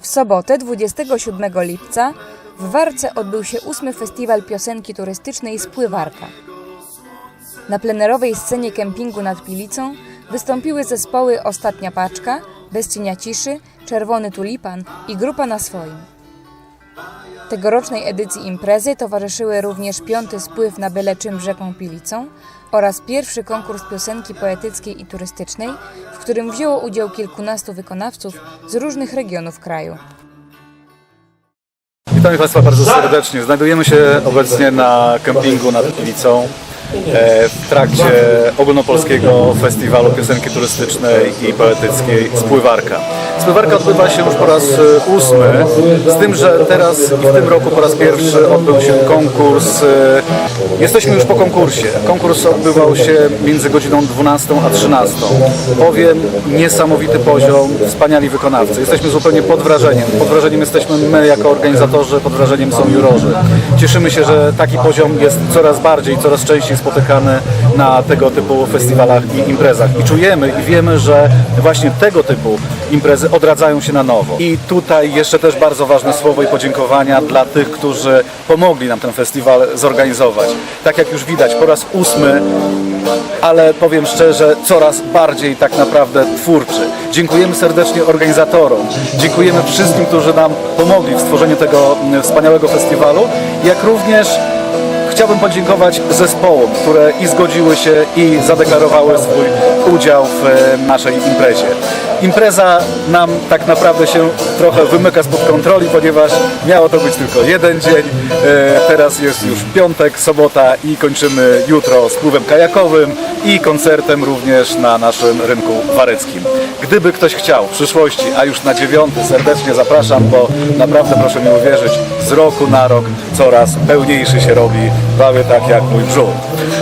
W sobotę 27 lipca w Warce odbył się ósmy festiwal piosenki turystycznej Spływarka. Na plenerowej scenie kempingu nad Pilicą wystąpiły zespoły Ostatnia Paczka, Bez Ciszy, Czerwony Tulipan i Grupa na Swoim. Tegorocznej edycji imprezy towarzyszyły również piąty spływ na byle czym rzeką Pilicą oraz pierwszy konkurs piosenki poetyckiej i turystycznej, w którym wzięło udział kilkunastu wykonawców z różnych regionów kraju. Witamy Państwa bardzo serdecznie. Znajdujemy się obecnie na kempingu nad Pilicą e, w trakcie ogólnopolskiego festiwalu piosenki turystycznej i poetyckiej Spływarka. Spływarka odbywa się już po raz e, ósmy, z tym, że teraz i w tym roku po raz pierwszy odbył się konkurs. Jesteśmy już po konkursie. Konkurs odbywał się między godziną 12 a 13. Powiem, niesamowity poziom, wspaniali wykonawcy. Jesteśmy zupełnie pod wrażeniem. Pod wrażeniem jesteśmy my jako organizatorzy, pod wrażeniem są jurorzy. Cieszymy się, że taki poziom jest coraz bardziej, coraz częściej spotykany na tego typu festiwalach i imprezach. I czujemy i wiemy, że właśnie tego typu imprezy odradzają się na nowo. I tutaj jeszcze też bardzo ważne słowo i podziękowania dla tych, którzy pomogli nam ten festiwal zorganizować. Tak jak już widać, po raz ósmy ale powiem szczerze, coraz bardziej tak naprawdę twórczy. Dziękujemy serdecznie organizatorom, dziękujemy wszystkim, którzy nam pomogli w stworzeniu tego mm, wspaniałego festiwalu, jak również chciałbym podziękować zespołom, które i zgodziły się i zadeklarowały swój udział w e, naszej imprezie. Impreza nam tak naprawdę się trochę wymyka spod kontroli, ponieważ miało to być tylko jeden dzień. E, Teraz jest już piątek, sobota i kończymy jutro spływem kajakowym i koncertem również na naszym rynku wareckim. Gdyby ktoś chciał w przyszłości, a już na dziewiąty serdecznie zapraszam, bo naprawdę proszę mi uwierzyć, z roku na rok coraz pełniejszy się robi, prawie tak jak mój brzuch.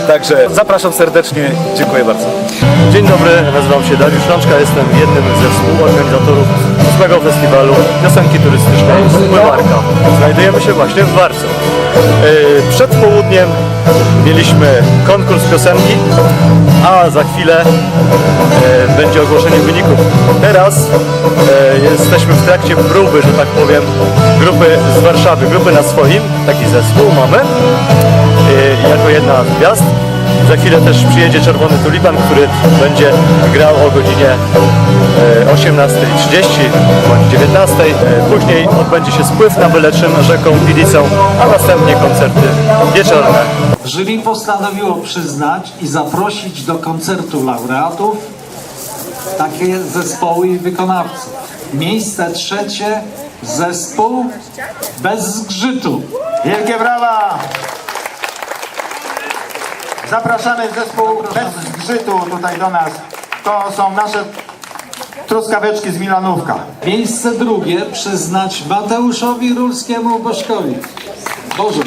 Także zapraszam serdecznie, dziękuję bardzo. Dzień dobry, nazywam się Dariusz Rączka, jestem jednym ze współorganizatorów ósmego festiwalu piosenki turystycznej Spływarka. Znajdujemy się właśnie w Warcu. Yy, Przed południem mieliśmy konkurs piosenki, a za chwilę yy, będzie ogłoszenie wyników. Teraz yy, jesteśmy w trakcie próby, że tak powiem, grupy z Warszawy, grupy na swoim, taki zespół mamy, jako jedna z gwiazd. Za chwilę też przyjedzie Czerwony Tulipan, który będzie grał o godzinie e, 18.30 bądź 19.00. E, Później odbędzie się spływ na byle czym rzeką Pilicą, a następnie koncerty wieczorne. Jury postanowiło przyznać i zaprosić do koncertu laureatów takie zespoły i wykonawców. Miejsce trzecie zespół bez zgrzytu. Wielkie brawa! Zapraszamy zespół bez zgrzytu tutaj do nas. To są nasze truskaweczki z Milanówka. Miejsce drugie przyznać Mateuszowi Rulskiemu Bożkowi. Boże.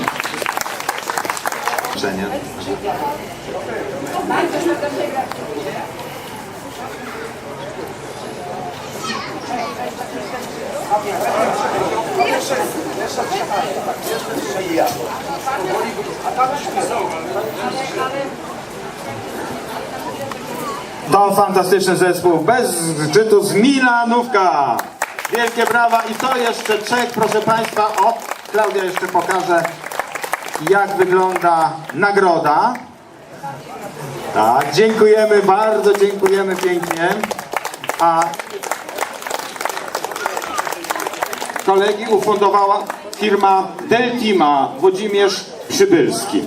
To fantastyczny zespół bez zgrzytu z Milanówka. Wielkie brawa i to jeszcze Czech, proszę Państwa. O, Klaudia jeszcze pokaże jak wygląda nagroda. Tak, dziękujemy, bardzo dziękujemy pięknie. A kolegi ufundowała firma Deltima Włodzimierz Przybylski.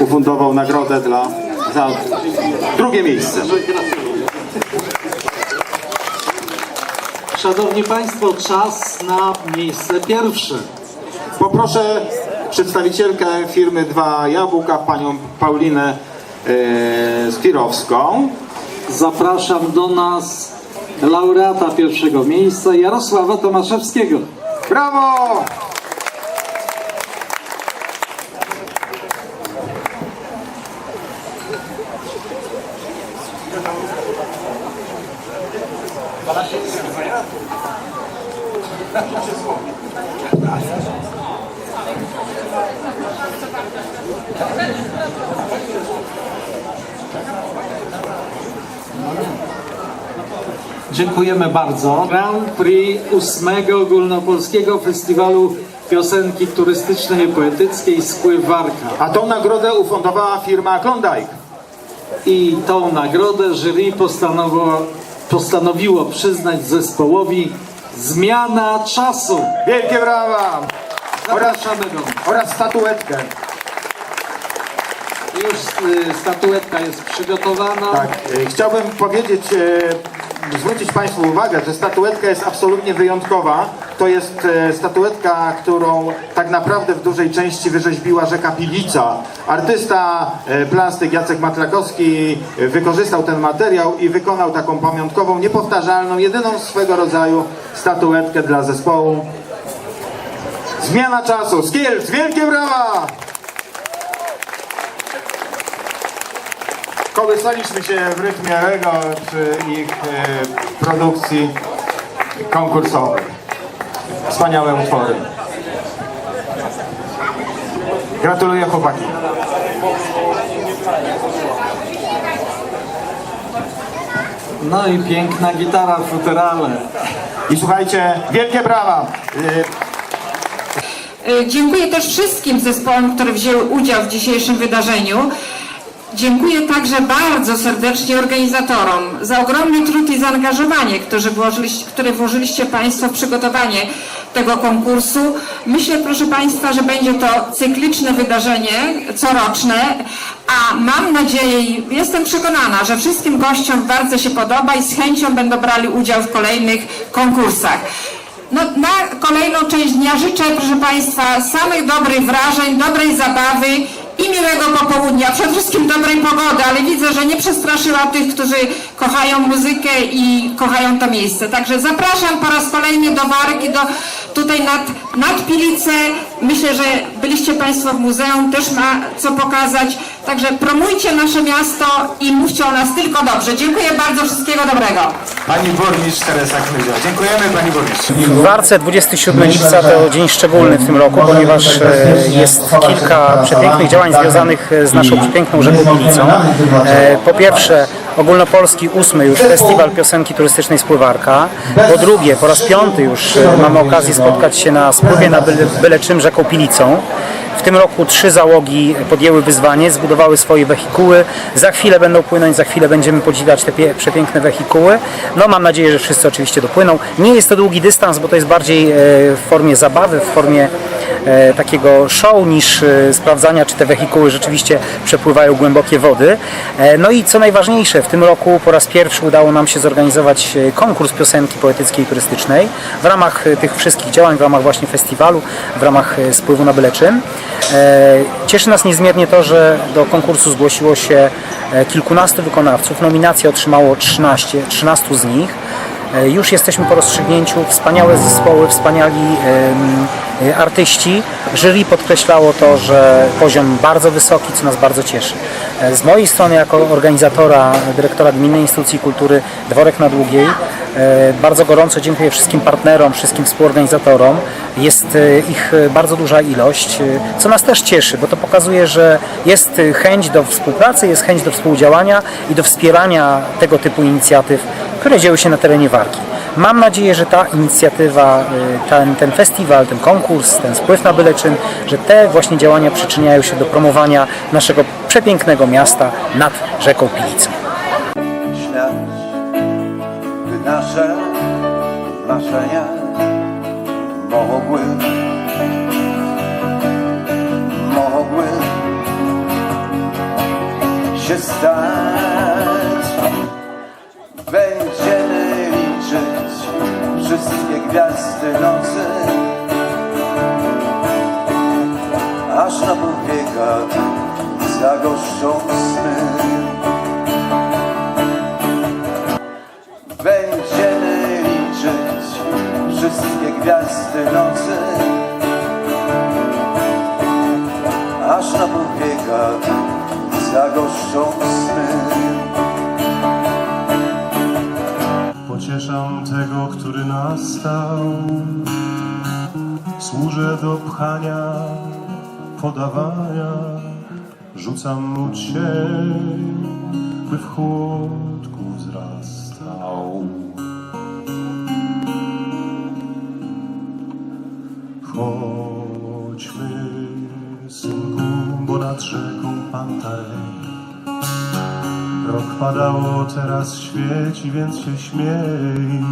Ufundował nagrodę dla za drugie miejsce. Szanowni Państwo, czas na miejsce pierwsze. Poproszę przedstawicielkę firmy Dwa Jabłka, panią Paulinę e, Skirowską. Zapraszam do nas laureata pierwszego miejsca Jarosława Tomaszewskiego. Brawo! Thank you. Dziękujemy bardzo. Grand Prix ósmego ogólnopolskiego festiwalu piosenki turystycznej i poetyckiej Spływ Warka. A tą nagrodę ufundowała firma Klondike. I tą nagrodę jury postanowiło, postanowiło przyznać zespołowi Zmiana Czasu. Wielkie brawa! Oraz, Zapraszamy do oraz statuetkę. Już y, statuetka jest przygotowana. Tak, e, chciałbym powiedzieć, e, zwrócić Państwu uwagę, że statuetka jest absolutnie wyjątkowa. To jest e, statuetka, którą tak naprawdę w dużej części wyrzeźbiła rzeka Pilica. Artysta, e, plastyk Jacek Matlakowski e, wykorzystał ten materiał i wykonał taką pamiątkową, niepowtarzalną, jedyną swego rodzaju statuetkę dla zespołu. Zmiana czasu, Skills, wielkie brawa! Kołysaliśmy się w rytmie Rego przy ich e, produkcji konkursowej. Wspaniałe utwory. Gratuluję chłopaki. No i piękna gitara w futerale. I słuchajcie, wielkie brawa. E, Dziękuję też wszystkim zespołom, które wzięły udział w dzisiejszym wydarzeniu. Dziękuję także bardzo serdecznie organizatorom za ogromny trud i zaangażowanie, które włożyliście, Państwo w przygotowanie tego konkursu. Myślę, proszę Państwa, że będzie to cykliczne wydarzenie, coroczne, a mam nadzieję i jestem przekonana, że wszystkim gościom bardzo się podoba i z chęcią będą brali udział w kolejnych konkursach. No, na kolejną część dnia życzę, proszę Państwa, samych dobrych wrażeń, dobrej zabawy i miłego popołudnia. Przede wszystkim dobrej pogody, ale widzę, że nie przestraszyła tych, którzy kochają muzykę i kochają to miejsce. Także zapraszam po raz kolejny do Warki, do, tutaj nad, nad Pilicę. Myślę, że byliście Państwo w muzeum, też ma co pokazać. Także promujcie nasze miasto i mówcie o nas tylko dobrze. Dziękuję bardzo, wszystkiego dobrego. Pani burmistrz Teresa Knyzia. Dziękujemy Pani burmistrz. W Warce 27 lipca to dzień szczególny w tym roku, ponieważ e, jest kilka przepięknych działań związanych e, z naszą przepiękną rzeką Pilicą. E, Po pierwsze ogólnopolski ósmy już Festiwal Piosenki Turystycznej Spływarka. Po drugie, po raz piąty już mamy okazję spotkać się na spływie na byle, byle czym rzeką Pilicą. W tym roku trzy załogi podjęły wyzwanie, zbudowały swoje wehikuły. Za chwilę będą płynąć, za chwilę będziemy podziwiać te przepiękne wehikuły. No mam nadzieję, że wszyscy oczywiście dopłyną. Nie jest to długi dystans, bo to jest bardziej e, w formie zabawy, w formie takiego show niż e, sprawdzania, czy te wehikuły rzeczywiście przepływają głębokie wody. E, No i co najważniejsze, w tym roku po raz pierwszy udało nam się zorganizować e, konkurs piosenki poetyckiej i turystycznej w ramach e, tych wszystkich działań, w ramach właśnie festiwalu, w ramach e, spływu na byle czym. E, Cieszy nas niezmiernie to, że do konkursu zgłosiło się e, kilkunastu wykonawców. Nominacje otrzymało 13, 13 z nich. E, Już jesteśmy po rozstrzygnięciu. Wspaniałe zespoły, wspaniali e, artyści. Jury podkreślało to, że poziom bardzo wysoki, co nas bardzo cieszy. E, Z mojej strony, jako organizatora, dyrektora Gminnej Instytucji Kultury Dworek na Długiej, bardzo gorąco dziękuję wszystkim partnerom, wszystkim współorganizatorom. Jest ich bardzo duża ilość, co nas też cieszy, bo to pokazuje, że jest chęć do współpracy, jest chęć do współdziałania i do wspierania tego typu inicjatyw, które dzieły się na terenie Warki. Mam nadzieję, że ta inicjatywa, y, ten, ten festiwal, ten konkurs, ten spływ na byle czym, że te właśnie działania przyczyniają się do promowania naszego przepięknego miasta nad rzeką Pilicą. by nasze marzenia mogły, mogły się stać. Gwiazdy nocy, aż na powieka zagoszczą sny. Będziemy liczyć wszystkie gwiazdy nocy. Aż na powiekach zagoszczą sny Pocieszam tego, który nastał. Służę do pchania, podawania. Rzucam mu cień, by w spadało, teraz świeci, więc się śmiej.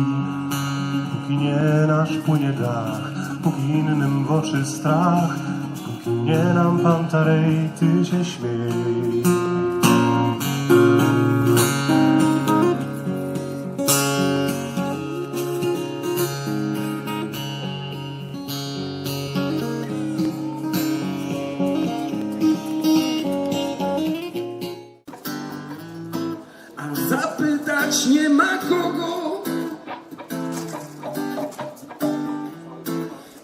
Póki nie nasz płynie dach, póki innym w oczy strach, póki nie nam pantarej, ty się śmiej. Nie ma kogo.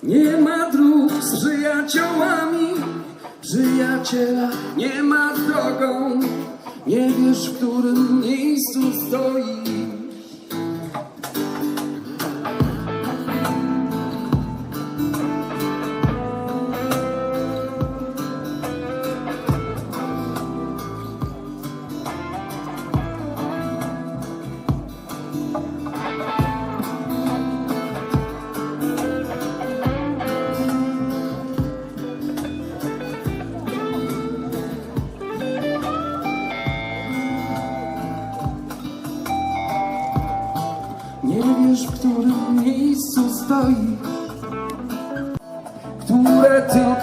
Nie ma dróg z przyjaciołami, przyjaciela nie ma drogą. Nie wiesz, w którym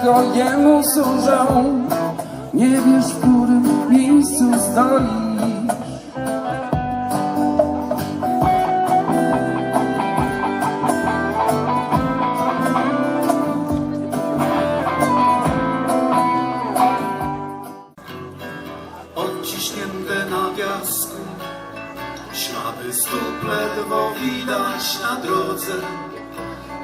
tylko jemu służą. Nie wiesz, w którym miejscu stoi. Odciśnięte na Ślady stóp widać na drodze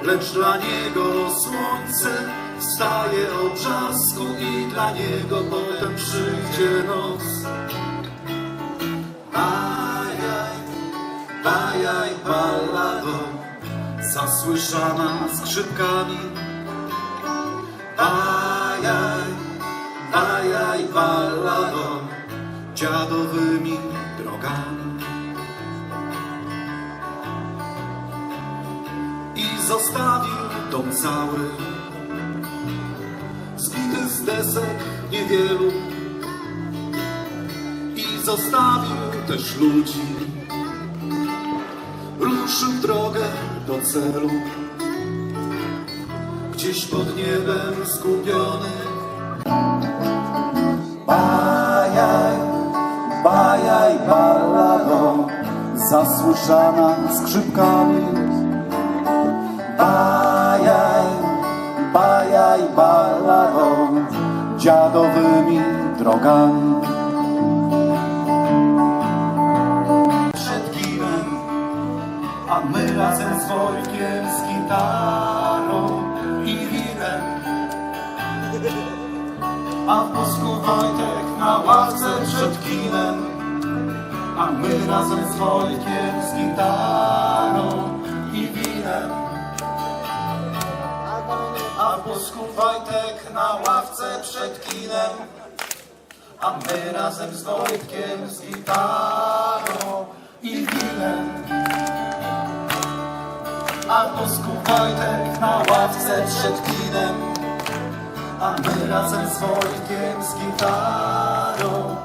Lecz dla niego słońce wstaje o brzasku I dla niego potem przyjdzie noc Bajaj, bajaj, ballado Zasłyszana skrzypkami. Bajaj, bajaj, ballado Dziadowymi drogami. I zostawił dom cały Niewielu I zostawił też ludzi. Ruszył drogę do celu Gdzieś pod niebem skupiony. Bajaj, bajaj, ballado Zasłyszana skrzypkami Drogami Przed kinem A my razem z Wojtkiem z gitarą i winem a w mózgu Wojtek na ławce przed kinem A my razem z Wojtkiem z gitarą i winem A w mózgu Wojtek na ławce przed kinem A my razem z Wojtkiem z gitarą i winem. A mózgu Wojtek na ławce przed kinem. A my razem z Wojtkiem z gitarą